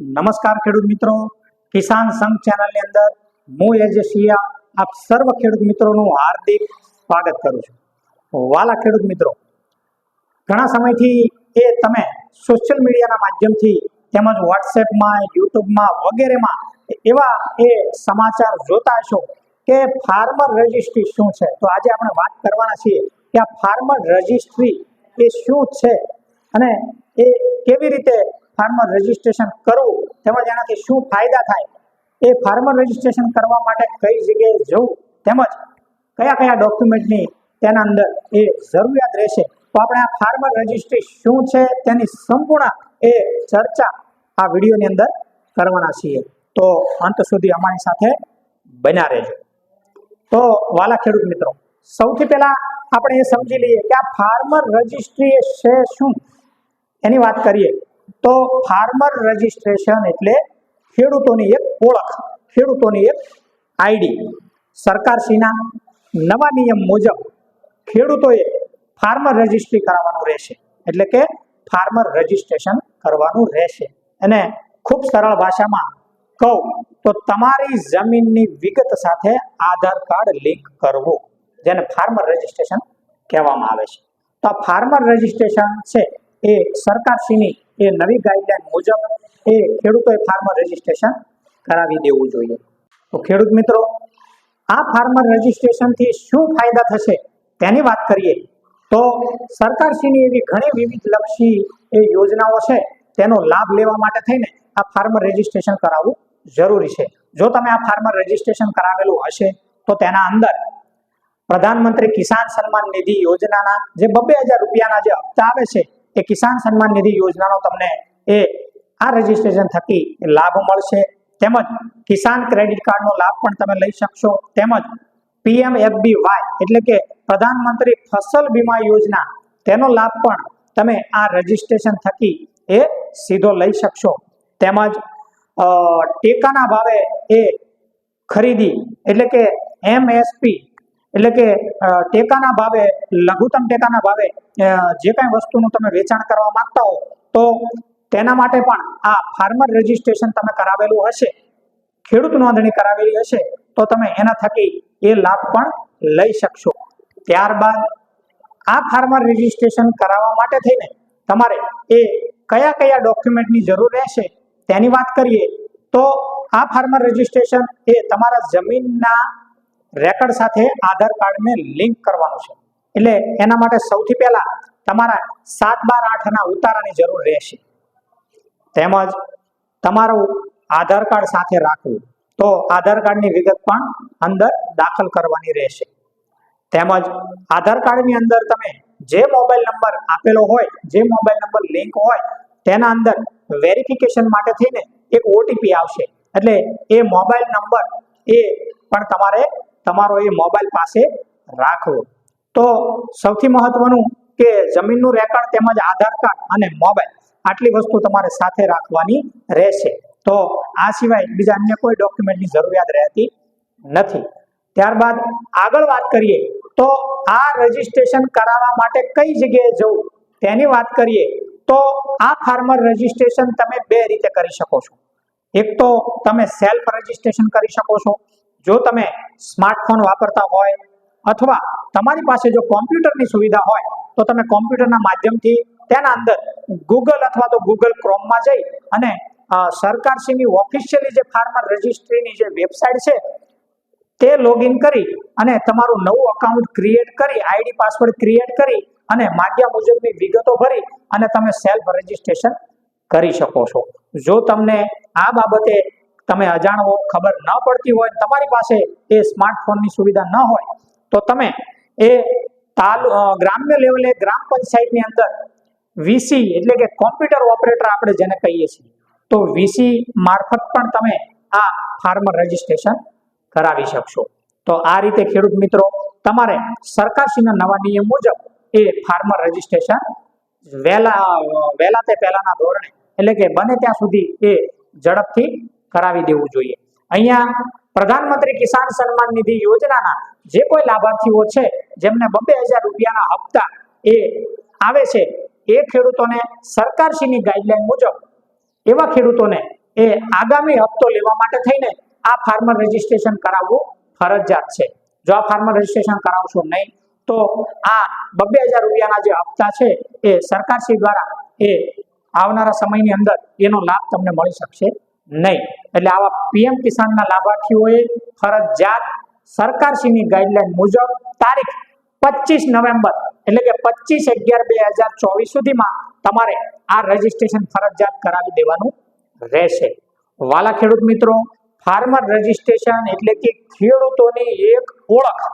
નમસ્કાર ખેડૂત મિત્રો. કિસાન સંઘ ચેનલની અંદર હું એજેશિયા આપ સર્વ ખેડૂત મિત્રોનું હાર્દિક સ્વાગત કરું છું. વાલા ખેડૂત મિત્રો, ઘણા સમયથી એ તમે સોશિયલ મીડિયાના માધ્યમથી તેમજ વોટ્સએપમાં યુટ્યુબમાં વગેરેમાં એવા એ સમાચાર જોતા હશો કે ફાર્મર રજિસ્ટ્રી શું છે? તો આજે આપણે વાત કરવાના છીએ કે આ ફાર્મર રજિસ્ટ્રી એ શું છે અને એ કેવી રીતે ફાર્મર રજિસ્ટ્રેશન કરવું, તેમજ એનાથી શું ફાયદા થાય, એ ફાર્મર રજિસ્ટ્રેશન કરવા માટે કઈ જગ્યાએ જવું, તેમજ કયા કયા ડોક્યુમેન્ટની તેના અંદર એ જરૂરિયાત રહેશે, તો આપણે આ ફાર્મર રજિસ્ટ્રી શું છે, તેની સંપૂર્ણ એ ચર્ચા આ વિડીયોની અંદર કરવાના છીએ. તો અંત સુધી અમારી સાથે બન્યા રહેજો. તો વાલા ખેડૂત મિત્રો, સૌથી પહેલા આપણે એ સમજી લઈએ કે આ ફાર્મર રજિસ્ટ્રી છે શું? એની વાત કરીએ. તો ફાર્મર રજિસ્ટ્રેશન એટલે ખેડૂતોની એક ઓળખ, ખેડૂતોની એક આઈડી સરકારશ્રીના નવા નિયમ મુજબ ખેડૂતોએ ફાર્મર રજિસ્ટ્રી કરાવવાનું રહેશે. એટલે કે ફાર્મર રજિસ્ટ્રેશન કરવાનું રહેશે. અને ખૂબ સરળ ભાષામાં કહું, તો તમારી જમીનની વિગત સાથે આધાર કાર્ડ લિંક કરવું, જેને ફાર્મર રજિસ્ટ્રેશન કહેવામાં આવે છે. તો આ ફાર્મર રજિસ્ટ્રેશન છે એ સરકારશ્રીની એ નવી ગાઈડલાઈન મુજબ એ ખેડૂતોએ ફાર્મર રજીસ્ટ્રેશન કરાવી દેવું જોઈએ. તો ખેડૂત મિત્રો, આ ફાર્મર રજિસ્ટ્રેશનથી શું ફાયદા થશે તેની વાત કરીએ. તો સરકારશ્રીની એવી ઘણી વિવિધ લક્ષી એ યોજનાઓ છે, તેનો લાભ લેવા માટે થઈને આ ફાર્મર રજિસ્ટ્રેશન કરાવવું જરૂરી છે. જો તમે આ ફાર્મર રજિસ્ટ્રેશન કરાવેલું હશે, તો તેના અંદર પ્રધાનમંત્રી કિસાન સન્માન નિધિ યોજનાના જે બબ્બે હજાર રૂપિયાના જે હપ્તા આવે છે એ કિસાન સન્માન નિધિ યોજનાનો તમને એ આ રજીસ્ટ્રેશન થકી લાભ મળશે. તેમજ કિસાન ક્રેડિટ કાર્ડનો લાભ પણ તમે લઈ શકશો. તેમજ પીએમ એફબીવાય એટલે કે પ્રધાનમંત્રી ફસલ બીમા યોજના, તેનો લાભ પણ તમે આ રજીસ્ટ્રેશન થકી એ સીધો લઈ શકશો. તેમજ ટેકાના ભાવે એ ખરીદી એટલે કે એમએસપી એટલે કે ટેકાના ભાવે, લઘુત્તમ ટેકાના ભાવે જે કાંઈ વસ્તુનું તમે વેચાણ કરવા માંગતા હો, તો તેના માટે પણ આ ફાર્મર રજિસ્ટ્રેશન તમે કરાવેલું હશે, ખેડૂત નોંધણી કરાવેલી હશે, તો તમે એના થકી એ લાભ પણ લઈ શકશો. ત્યારબાદ આ ફાર્મર રજિસ્ટ્રેશન કરાવવા માટે થઈને તમારે એ કયા કયા ડોક્યુમેન્ટની જરૂર રહેશે તેની વાત કરીએ, તો આ ફાર્મર રજિસ્ટ્રેશન એ તમારા જમીનના રેકર્ડ સાથે આધાર કાર્ડને લિંક કરવાનું છે. એટલે એના માટે સૌથી પહેલા તમારા સાત બાર આઠના ઉતારાની જરૂર રહેશે. તેમજ તમારું આધાર કાર્ડ સાથે રાખવું. તો આધાર કાર્ડની વિગત પણ અંદર દાખલ કરવાની રહેશે. તેમજ આધાર કાર્ડની અંદર તમે જે મોબાઈલ નંબર આપેલો હોય, જે મોબાઈલ નંબર લિંક હોય, તેના અંદર વેરિફિકેશન માટે થઈને એક ઓટીપી આવશે. એટલે એ મોબાઈલ નંબર એ પણ તમારે તમારો એ મોબાઈલ પાસે રાખવો તો સૌથી મહત્વનું કે જમીનનું રેકર્ડ તેમજ આધાર કાર્ડ અને મોબાઈલ આટલી વસ્તુ તમારે સાથે રાખવાની રહેશે. તો આ સિવાય બીજા અન્ય કોઈ ડોક્યુમેન્ટની જરૂરિયાત રહેતી નથી. ત્યારબાદ આગળ વાત કરીએ તો આ રજિસ્ટ્રેશન કરાવવા માટે કઈ જગ્યાએ જવું તેની વાત કરીએ તો આ ફાર્મર રજિસ્ટ્રેશન તમે બે રીતે કરી શકો છો. એક તો તમે સેલ્ફ રજિસ્ટ્રેશન કરી શકો છો જો તમે સ્માર્ટફોન વાપરતા હોય અથવા તમારી પાસે જો કોમ્પ્યુટરની સુવિધા હોય, તો તમે કોમ્પ્યુટરના માધ્યમથી તેના અંદર ગૂગલ અથવા તો ગૂગલ ક્રોમમાં જઈ અને સરકારશ્રીની ઓફિશિયલી જે ફાર્મર રજિસ્ટ્રીની જે વેબસાઇટ છે, તે લોગિન કરી અને તમારું નવું અકાઉન્ટ ક્રિએટ કરી આઈડી પાસવર્ડ ક્રિએટ કરી અને માગ્યા મુજબની વિગતો ભરી અને તમે સેલ્ફ રજિસ્ટ્રેશન કરી શકો છો. જો તમને આ બાબતે તમે અજાણ હો ખબર ન પડતી હોય, તમારી પાસે એ સ્માર્ટફોનની સુવિધા ન હોય, તો તમે એ તાલુ ગ્રામ્ય લેવલે ગ્રામ પંચાયતની અંદર વીસી એટલે કે કોમ્પ્યુટર ઓપરેટર આપણે જેને કહીએ છીએ, તો વીસી મારફત પણ તમે આ ફાર્મર રજિસ્ટ્રેશન કરાવી શકશો. તો આ રીતે ખેડૂત મિત્રો, તમારે સરકારશ્રીના નવા નિયમ મુજબ એ ફાર્મર રજિસ્ટ્રેશન વહેલા વહેલા તે પહેલાના ધોરણે, એટલે કે બને ત્યાં સુધી એ ઝડપથી કરાવી દેવું જોઈએ. અહીંયા પ્રધાનમંત્રી કિસાન સન્માન નિધિ યોજનાના જે કોઈ લાભાર્થીઓ છે, જેમને બબ્બે હજાર રૂપિયાના હપ્તા એ આવે છે, એ ખેડૂતોને સરકારશ્રીની ગાઈડલાઈન મુજબ એવા ખેડૂતોને એ આગામી હપ્તો લેવા માટે થઈને આ ફાર્મર રજીસ્ટ્રેશન કરાવવું ફરજિયાત છે. જો આ ફાર્મર રજીસ્ટ્રેશન કરાવશો નહીં, તો આ બબ્બે હજાર રૂપિયાના જે હપ્તા છે, એ સરકારશ્રી દ્વારા એ આવનારા સમયની અંદર એનો લાભ તમને મળી શકશે નહીં. એટલે આવા પીએમ કિસાનના લાભાર્થીઓએ ફરજિયાત સરકારશ્રીની ગાઈડલાઈન મુજબ તારીખ પચીસ નવેમ્બર એટલે કે પચીસ અગિયાર બે હજાર ચોવીસ સુધીમાં તમારે આ રજીસ્ટ્રેશન ફરજિયાત કરાવી દેવાનું રહેશે. વાલા ખેડૂત મિત્રો ફાર્મર રજીસ્ટ્રેશન એટલે કે ખેડૂતોની એક ઓળખ,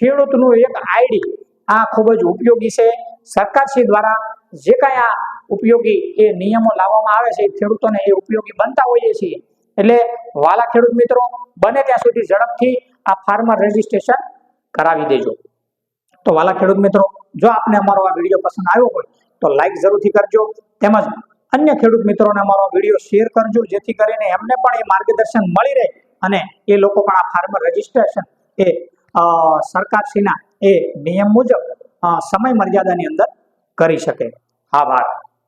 ખેડૂતનું એક આઈડી આ ખૂબ જ ઉપયોગી છે. સરકારશ્રી દ્વારા જે કાંઈ આ ઉપયોગી એ નિયમો લાવવામાં આવે છે ખેડૂતોને એ ઉપયોગી બનતા હોઈએ છીએ. એટલે વાલા ખેડૂત મિત્રો, બને ત્યાં સુધી ઝડપથી આ ફાર્મર રજીસ્ટ્રેશન કરાવી દેજો. તો વાલા ખેડૂત મિત્રો, જો આપને અમારો આ વીડિયો પસંદ આવ્યો હોય, તો લાઈક જરૂરથી કરજો. તેમજ અન્ય ખેડૂત મિત્રોને અમારો વીડિયો શેર કરજો, જેથી કરીને એમને પણ એ માર્ગદર્શન મળી રહે અને એ લોકો પણ આ ફાર્મર રજીસ્ટ્રેશન એ સરકારશ્રીના એ નિયમ મુજબ સમય મર્યાદાની અંદર કરી શકે. આભાર.